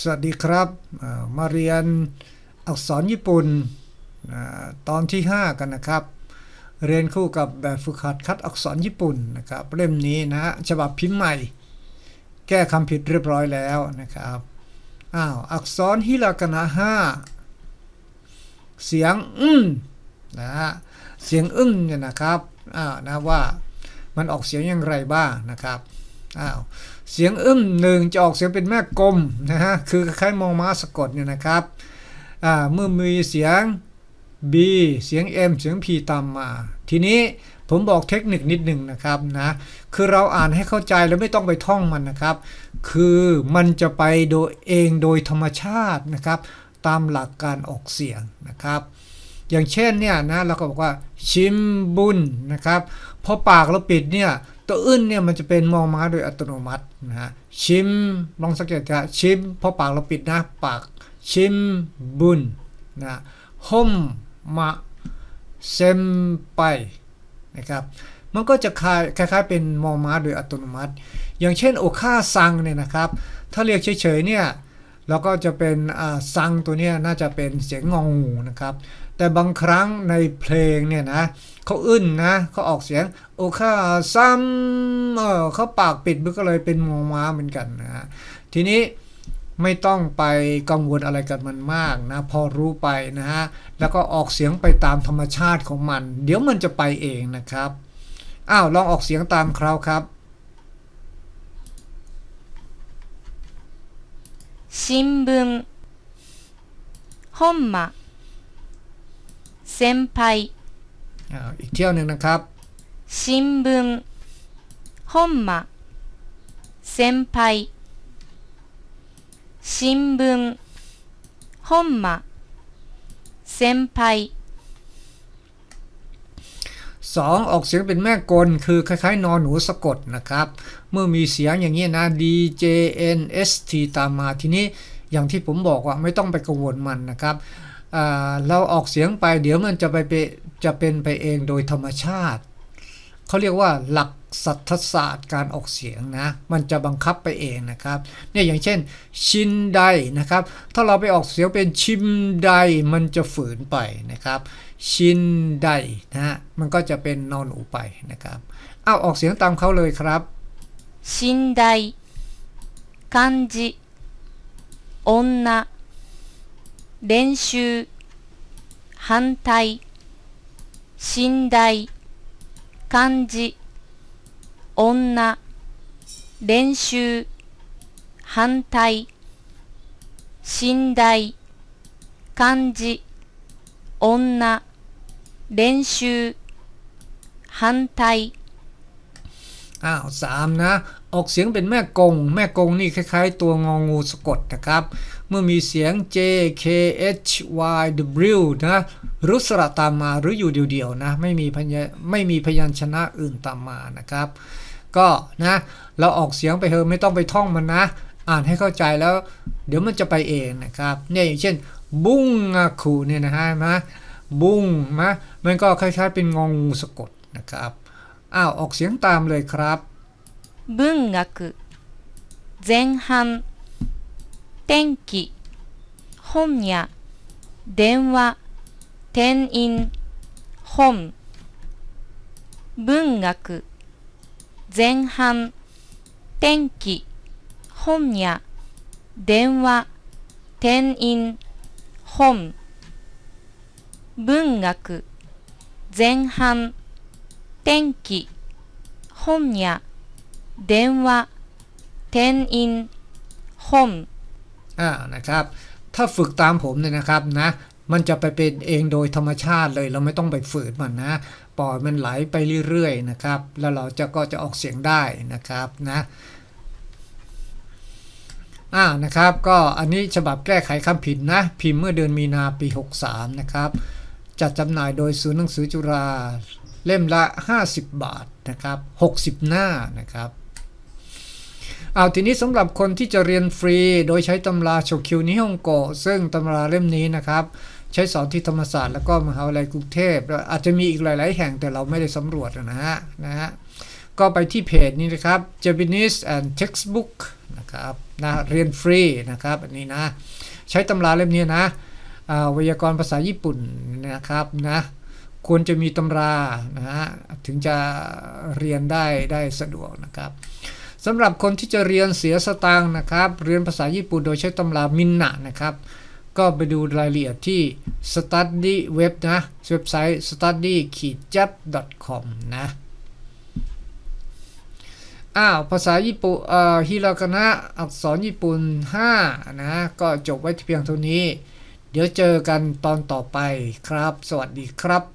สวัสดีครับมาเรียนอักษรญี่ปุ่นตอนที่ 5 กันนะครับ เรียนคู่กับแบบฝึกหัดคัดอักษรญี่ปุ่นนะครับเล่มนี้นะฮะฉบับพิมพ์ใหม่ แก้คำผิดเรียบร้อยแล้วนะครับอ้าวอักษรฮิรากานะ5เสียงอึ้งนะฮะเสียงอึ้งเนี่ยนะครับอ้าวนะว่ามันออกเสียงอย่างไรบ้างนะครับอ้าว เสียงอึ้มหนึ่งจะออกเสียงเป็นแม่กลมนะฮะ คือคล้ายมองม้าสะกดเนี่ยนะครับ เมื่อมีเสียง B เสียง M เสียง P ตามมา ทีนี้ผมบอกเทคนิคนิดหนึ่งนะครับนะ คือเราอ่านให้เข้าใจแล้วไม่ต้องไปท่องมันนะครับ คือมันจะไปโดยเองโดยธรรมชาตินะครับ ตามหลักการออกเสียงนะครับ อย่างเช่นเนี่ยนะเราก็บอกว่าชิมบุญนะครับพอปากเราปิดเนี่ยตัวอื่นเนี่ยมันจะเป็นมอม้าโดยอัตโนมัตินะฮะชิมลองสังเกตนะชิมพอปากเราปิดนะปากชิมบุญนะห่มมาเซมไปนะครับมันก็จะคล้ายคล้ายๆเป็นมอม้าโดยอัตโนมัติ อย่างเช่นโอค่าซังเนี่ยนะครับ ถ้าเรียกเฉยๆเนี่ยเราก็จะเป็นอ่าซังตัวเนี้ยน่าจะเป็นเสียงงองูนะครับ แต่บางครั้งในเพลงเนี่ยนะเขาอึ้นนะเขาออกเสียงโอคาซัมเออเขาปากปิดมันก็เลยเป็นงอม้าเหมือนกันนะฮะทีนี้ไม่ต้องไปกังวลอะไรกับมันมากนะพอรู้ไปนะฮะแล้วก็ออกเสียงไปตามธรรมชาติของมัน เดี๋ยวมันจะไปเองนะครับอ้าวลองออกเสียงตามคราวครับ 新聞本間 先輩 อ้าวอีกเที่ยวหนึ่งนะครับ 新聞本間先輩新聞本間先輩 สองออกเสียงเป็นแม่กลคือคล้ายๆ นอนหนูสะกดนะครับ เมื่อมีเสียงอย่างนี้นะ D J N S T ตามมาทีนี้อย่างที่ผมบอกว่าไม่ต้องไปกังวลมันนะครับอ่า เราออกเสียงไปเดี๋ยวมันจะไปเปจะเป็นไปเองโดยธรรมชาติ เขาเรียกว่าหลักสัทธศาสตร์การออกเสียงนะ มันจะบังคับไปเองนะครับ เนี่ยอย่างเช่น ชินไดนะครับ ถ้าเราไปออกเสียงเป็นชิมไดมันจะฝืนไปนะครับ ชินไดนะฮะ มันก็จะเป็นนอนหนูไปนะครับ เอาออกเสียงตามเขาเลยครับ 寝台漢字女 練習反対寝台漢字女練習反対寝台漢字女練習反対。 อ้าวสามนะ ออกเสียงเป็นแม่กง แม่กงนี่คล้ายๆ ตัวงองูสะกดนะครับ เมื่อมีเสียง J K H Y W นะรือสระตามมาหรืออยู่เดียวๆนะ ไม่มีพยไม่มีพยัญชนะอื่นตามมานะครับ ก็นะ เราออกเสียงไปเถอะไม่ต้องไปท่องมันนะ อ่านให้เข้าใจแล้ว เดี๋ยวมันจะไปเองนะครับเนี่ยอย่างเช่น บุ้งอะคูเนี่ยนะฮะมะบุ้งมะมันก็คล้ายๆเป็นงองูสะกดนะครับ อ้าว ออกเสียงตามเลยครับ 文学前半天気本屋電話店員本文学前半天気本屋電話店員本文学前半 天気本屋電話店員本 อ่านะครับ ถ้าฝึกตามผมเนี่ยนะครับนะ มันจะไปเป็นเองโดยธรรมชาติเลย เราไม่ต้องไปฝืนมันนะ ปล่อยมันไหลไปเรื่อยๆนะครับ แล้วเราจะก็จะออกเสียงได้นะครับนะอ่านะครับ ก็อันนี้ฉบับแก้ไขคำผิดนะ พิมพ์เมื่อเดือนมีนาปี 63 นะครับ จัดจำหน่ายโดยศูนย์หนังสือจุฬา เล่มละ 50 บาทนะครับ60 หน้านะครับเอาทีนี้สำหรับคนที่จะเรียนฟรี โดยใช้ตำราโชคิวนิฮงโกซึ่งตำราเล่มนี้นะครับ ใช้สอนที่ธรรมศาสตร์แล้วก็มหาวิทยาลัยกรุงเทพอาจจะมีอีกหลาย ๆ แห่งแต่เราไม่ได้สำรวจนะฮะนะฮะก็ไปที่เพจนี้นะครับ Japanese and Textbook นะครับนะเรียนฟรีนะครับอันนี้นะ ใช้ตำราเล่มนี้นะอ่าไวยากรณ์ภาษาญี่ปุ่นนะครับนะ ควรจะมีตำรานะฮะถึงจะเรียนได้ได้สะดวกนะครับสำหรับคนที่จะเรียนเสียสตางค์นะครับ เรียนภาษาญี่ปุ่นโดยใช้ตำรามินนะนะครับ ก็ไปดูรายละเอียดที่ study web นะเว็บไซต์ study com นะอ้าวภาษาญี่ปุ่นเอ่อฮิรากานะอักษรญี่ปุ่น 5 นะ ก็จบไว้เพียงเท่านี้ เดี๋ยวเจอกันตอนต่อไปครับ สวัสดีครับ